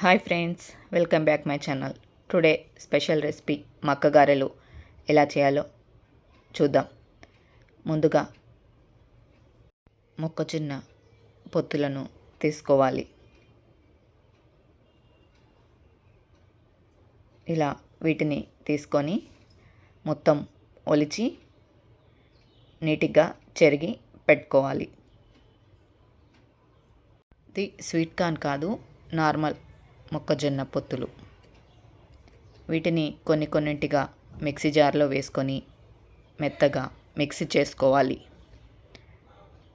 Hi friends welcome back my channel. Today special recipe మక్క గారెలు ఎలా చేయాలో చూద్దాం. ముందుగా మొక్కజొన్న పొత్తులను తీసుకోవాలి. ఇలా వీటిని తీసుకొని మొత్తం ఒలిచి నీటిగా చెరిగి పెట్టుకోవాలి. ఇది స్వీట్ కార్న్ కాదు నార్మల్ మొక్కజొన్న పొత్తులు. వీటిని కొన్ని కొన్నింటిగా మిక్సీ జార్లో వేసుకొని మెత్తగా మిక్సీ చేసుకోవాలి.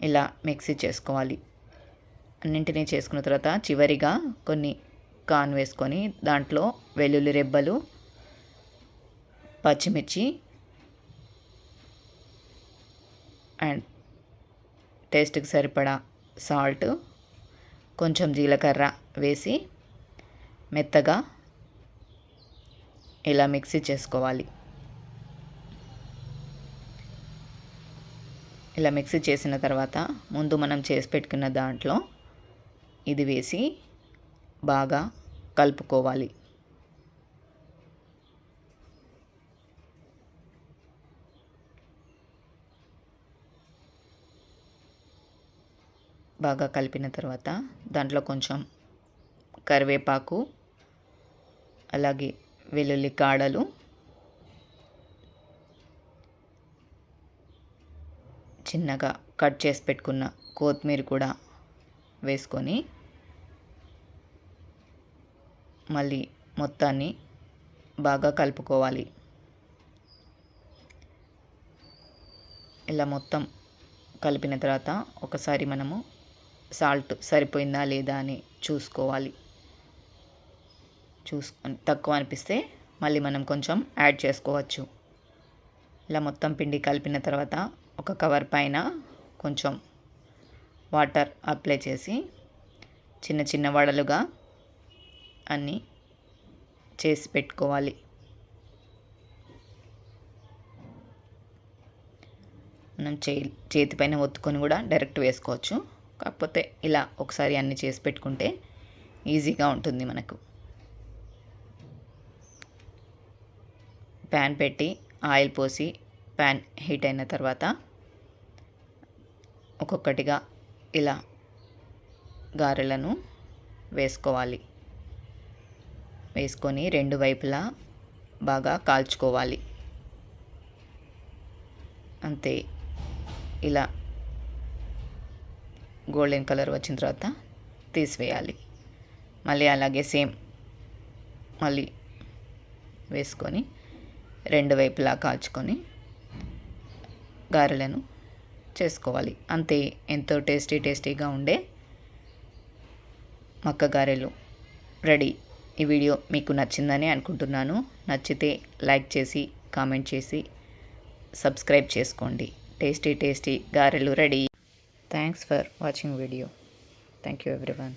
ఇలా మిక్సీ చేసుకోవాలి. అన్నింటినీ చేసుకున్న తర్వాత చివరిగా కొన్ని కాన్ వేసుకొని దాంట్లో వెల్లుల్లి రెబ్బలు పచ్చిమిర్చి అండ్ టేస్ట్కి సరిపడా సాల్ట్ కొంచెం జీలకర్ర వేసి మెత్తగా ఇలా మిక్సీ చేసుకోవాలి. ఇలా మిక్సీ చేసిన తర్వాత ముందు మనం చేసి పెట్టుకున్న దాంట్లో ఇది వేసి బాగా కలుపుకోవాలి. బాగా కలిపిన తర్వాత దాంట్లో కొంచెం కరివేపాకు అలాగే వెల్లుల్లి కాడలు. చిన్నగా కట్ చేసి పెట్టుకున్న కొత్తిమీర కూడా వేసుకొని మళ్ళీ మొత్తాన్ని బాగా కలుపుకోవాలి. ఇలా మొత్తం కలిపిన తర్వాత ఒకసారి మనము సాల్ట్ సరిపోయిందా లేదా అని చూసుకోవాలి. చూసుకొని తక్కువ అనిపిస్తే మళ్ళీ మనం కొంచెం యాడ్ చేసుకోవచ్చు. ఇలా మొత్తం పిండి కలిపిన తర్వాత ఒక కవర్ పైన కొంచెం వాటర్ అప్లై చేసి చిన్న చిన్న వడలుగా అన్నీ చేసి పెట్టుకోవాలి. మనం చే చేతి పైన ఒత్తుకొని కూడా డైరెక్ట్ వేసుకోవచ్చు. కాకపోతే ఇలా ఒకసారి అన్నీ చేసి పెట్టుకుంటే ఈజీగా ఉంటుంది మనకు. ప్యాన్ పెట్టి ఆయిల్ పోసి ప్యాన్ హీట్ అయిన తర్వాత ఒక్కొక్కటిగా ఇలా గారెలను వేసుకోవాలి. వేసుకొని రెండు వైపులా బాగా కాల్చుకోవాలి. అంతే. ఇలా గోల్డెన్ కలర్ వచ్చిన తర్వాత తీసివేయాలి. మళ్ళీ అలాగే సేమ్ మళ్ళీ వేసుకొని రెండు వైపులా కాల్చుకొని గారెలను చేసుకోవాలి. అంతే ఎంతో టేస్టీ టేస్టీగా ఉండే మక్క గారెలు రెడీ. ఈ వీడియో మీకు నచ్చిందని అనుకుంటున్నాను. నచ్చితే లైక్ చేసి కామెంట్ చేసి సబ్స్క్రైబ్ చేసుకోండి. టేస్టీ టేస్టీ గారెలు ready. Thanks for watching video. Thank you everyone.